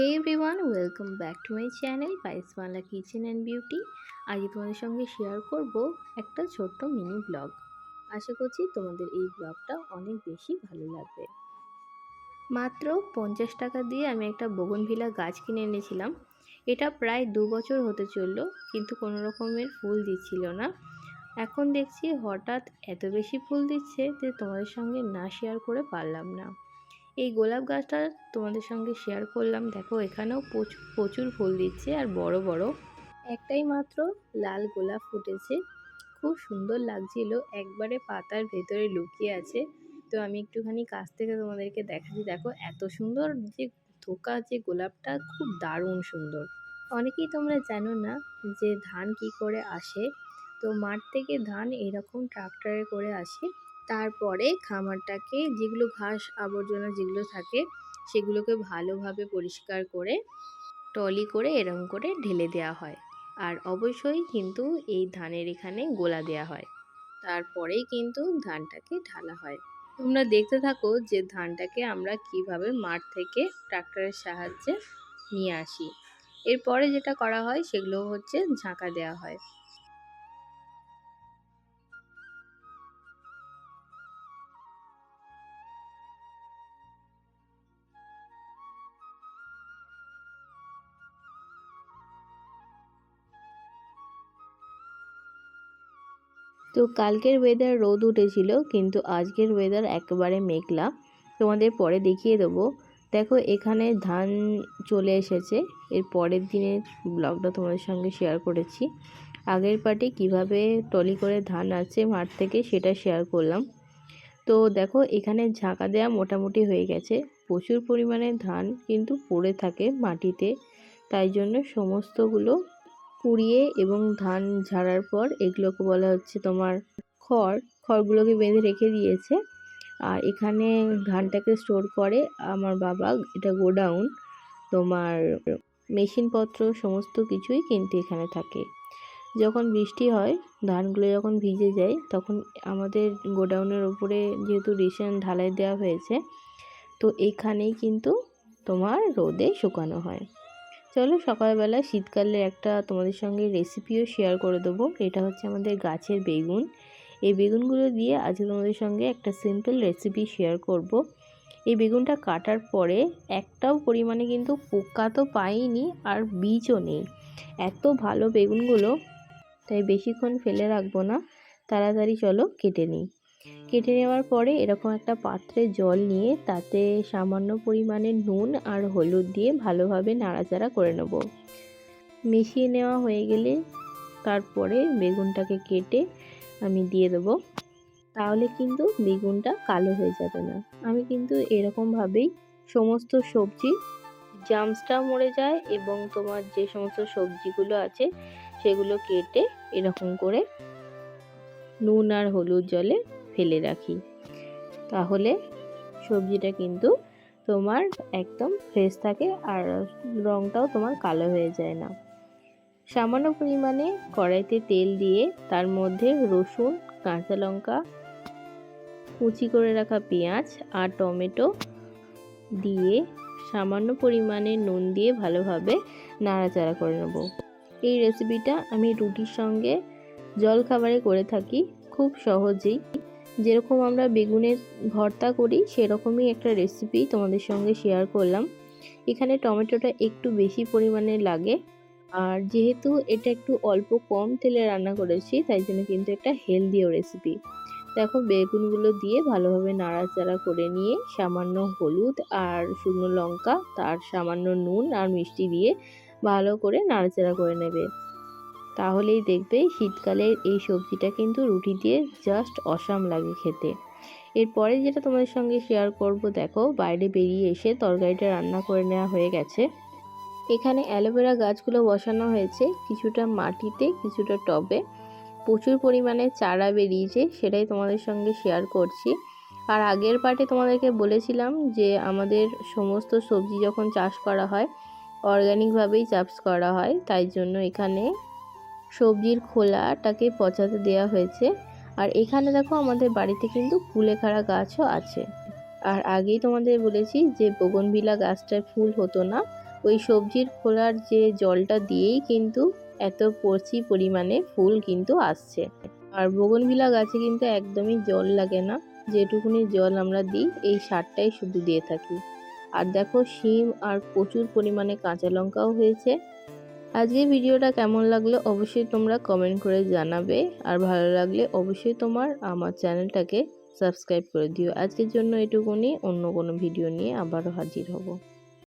Hey everyone welcome back to my channel বাইসমালা kitchen and beauty আজ তোমাদের সঙ্গে share করব একটা ছোট্ট মিনি ব্লগ আশা করছি তোমাদের এই ব্লগটা অনেক বেশি ভালো লাগবে। মাত্র পঞ্চাশ টাকা দিয়ে আমি একটা বগনভিলা গাছ কিনে এনেছিলাম। এটা প্রায় দু বছর হতে চলল, কিন্তু কোনো রকমের ফুল দিচ্ছিল না। এখন দেখছি হঠাৎ এত বেশি ফুল দিচ্ছে যে তোমাদের সঙ্গে না শেয়ার করে পারলাম না। এই গোলাপ গাছটা তোমাদের সঙ্গে শেয়ার করলাম। দেখো, এখানেও প্রচুর প্রচুর ফুল দিচ্ছে আর বড় বড়। একটাই মাত্র লাল গোলাপ ফুটেছে। খুব সুন্দর লাগছিল। একবারে পাতার ভেতরে লুকিয়ে আছে। তো আমি একটুখানি কাছ থেকে তোমাদেরকে দেখাচ্ছি। দেখো, এত সুন্দর যে থোকা যে গোলাপটা, খুব দারুণ সুন্দর। অনেকেই তোমরা জানো না যে ধান কি করে আসে। তো মাঠ থেকে ধান এরকম ট্রাক্টরে করে আসে। তারপরে খামারটাকে যেগুলো ঘাস আবর্জনা যেগুলো থাকে, সেগুলোকে ভালোভাবে পরিষ্কার করে টলি করে এরম করে ঢেলে দেওয়া হয়। আর অবশ্যই কিন্তু এই ধানের এখানে গোলা দেওয়া হয়। তারপরেই কিন্তু ধানটাকে ঢালা হয়। তোমরা দেখতে থাকো যে ধানটাকে আমরা কীভাবে মাঠ থেকে ট্রাক্টরের সাহায্যে নিয়ে আসি। এরপরে যেটা করা হয় সেগুলো হচ্ছে ঝাঁকা দেওয়া হয়। তো কালকের ওয়েদার রোদ উঠেছিল, কিন্তু আজকের ওয়েদার একেবারে মেঘলা। তোমাদের পরে দেখিয়ে দেবো। দেখো, এখানে ধান চলে এসেছে। এর পরের দিনের ব্লগটা তোমাদের সঙ্গে শেয়ার করেছি। আগের পার্টে কীভাবে টলি করে ধান আছে মাঠ থেকে সেটা শেয়ার করলাম। তো দেখো, এখানে ঝাঁকা দেওয়া মোটামুটি হয়ে গেছে। প্রচুর পরিমাণে ধান কিন্তু পড়ে থাকে মাটিতে। তাই জন্য সমস্তগুলো কুড়িয়ে এবং ধান ঝাড়ার পর এগুলোকে বলা হচ্ছে তোমার খড়। খড়গুলোকে বেঁধে রেখে দিয়েছে। আর এখানে ধানটাকে স্টোর করে আমার বাবা, এটা গোডাউন, তোমার মেশিনপত্র, সমস্ত কিছুই কিন্তু এখানে থাকে। যখন বৃষ্টি হয়, ধানগুলো যখন ভিজে যায়, তখন আমাদের গোডাউনের ওপরে যেহেতু রেশন ঢালাই দেওয়া হয়েছে, তো এখানেই কিন্তু তোমার রোদে শুকানো হয়। চলো সকালবেলা শীতকালে একটা তোমাদের সঙ্গে রেসিপিও শেয়ার করে দেবো। এটা হচ্ছে আমাদের গাছের বেগুন। এই বেগুনগুলো দিয়ে আজকে তোমাদের সঙ্গে একটা সিম্পল রেসিপি শেয়ার করব। এই বেগুনটা কাটার পরে একটাও পরিমাণে কিন্তু পোকা তো পাইনি আর বীজও নেই। এত ভালো বেগুনগুলো, তাই বেশিক্ষণ ফেলে রাখব না। তাড়াতাড়ি চলো কেটে নিই। কেটে নেওয়ার পরে এরকম একটা পাত্রে জল নিয়ে তাতে সামান্য পরিমাণে নুন আর হলুদ দিয়ে ভালোভাবে নাড়াচাড়া করে নেব। মিশিয়ে নেওয়া হয়ে গেলে তারপরে বেগুনটাকে কেটে আমি দিয়ে দেবো। তাহলে কিন্তু বেগুনটা কালো হয়ে যাবে না। আমি কিন্তু এরকমভাবেই সমস্ত সবজি, জামসটা মরে যায় এবং তোমার যে সমস্ত সবজিগুলো আছে সেগুলো কেটে এরকম করে নুন আর হলুদ জলে ফেলে রাখি। তাহলে সবজিটা কিন্তু তোমার একদম ফ্রেশ থাকে আর রঙটাও তোমার কালো হয়ে যায় না। সামান্য পরিমাণে কড়াইতে তেল দিয়ে তার মধ্যে রসুন, কাঁচা লঙ্কা, কুচি করে রাখা পেঁয়াজ আর টমেটো দিয়ে সামান্য পরিমাণে নুন দিয়ে ভালোভাবে নাড়াচাড়া করে নেব। এই রেসিপিটা আমি রুটির সঙ্গে জল খাবারে করে থাকি। খুব সহজেই যেরকম আমরা বেগুনের ভর্তা করি, সেরকমই একটা রেসিপি তোমাদের সঙ্গে শেয়ার করলাম। এখানে টমেটোটা একটু বেশি পরিমাণে লাগে। আর যেহেতু এটা একটু অল্প কম তেলে রান্না করেছি, তাই জন্য কিন্তু একটা হেলদিও রেসিপি দেখো, বেগুনগুলো দিয়ে ভালোভাবে নাড়াচাড়া করে নিয়ে সামান্য হলুদ আর শুকনো লঙ্কা, তার সামান্য নুন আর মিষ্টি দিয়ে ভালো করে নাড়াচাড়া করে নেবে। তাহলেই দেখবে শীতকালের এই সবজিটা কিন্তু রুটি দিয়ে জাস্ট অসাম লাগে খেতে। এরপরে যেটা তোমাদের সঙ্গে শেয়ার করব, দেখো বাইরে বেরিয়ে এসে তরকারিটা রান্না করে নেওয়া হয়ে গেছে। এখানে অ্যালোভেরা গাছগুলো বসানো হয়েছে, কিছুটা মাটিতে, কিছুটা টবে। প্রচুর পরিমাণে চারা বেরিয়েছে, সেটাই তোমাদের সঙ্গে শেয়ার করছি। আর আগের পার্টে তোমাদেরকে বলেছিলাম যে আমাদের সমস্ত সবজি যখন চাষ করা হয় অর্গ্যানিকভাবেই চাষ করা হয়, তাই জন্য এখানে সবজির খোলাটাকে পচাতে দেওয়া হয়েছে। আর এখানে দেখো আমাদের বাড়িতে কিন্তু কুলেখাড়া গাছও আছে। আর আগেই তোমাদের বলেছি যে বগনভিলা গাছটার ফুল হতো না। ওই সবজির খোলার যে জলটা দিয়েই কিন্তু এত প্রচুর পরিমাণে ফুল কিন্তু আসছে। আর বগনভিলা গাছে কিন্তু একদমই জল লাগে না। যেটুকুনি জল আমরা দিই, এই সারটাই শুধু দিয়ে থাকি। আর দেখো শিম আর প্রচুর পরিমাণে কাঁচা লঙ্কাও হয়েছে। আজকে ভিডিওটা কেমন লাগল অবশ্যই তোমরা কমেন্ট করে জানাবে। আর ভালো লাগলে অবশ্যই তোমার আমার চ্যানেলটাকে সাবস্ক্রাইব করে দিও। আজকের জন্য এটুকুনি। অন্য কোনো ভিডিও নিয়ে আবারও হাজির হব।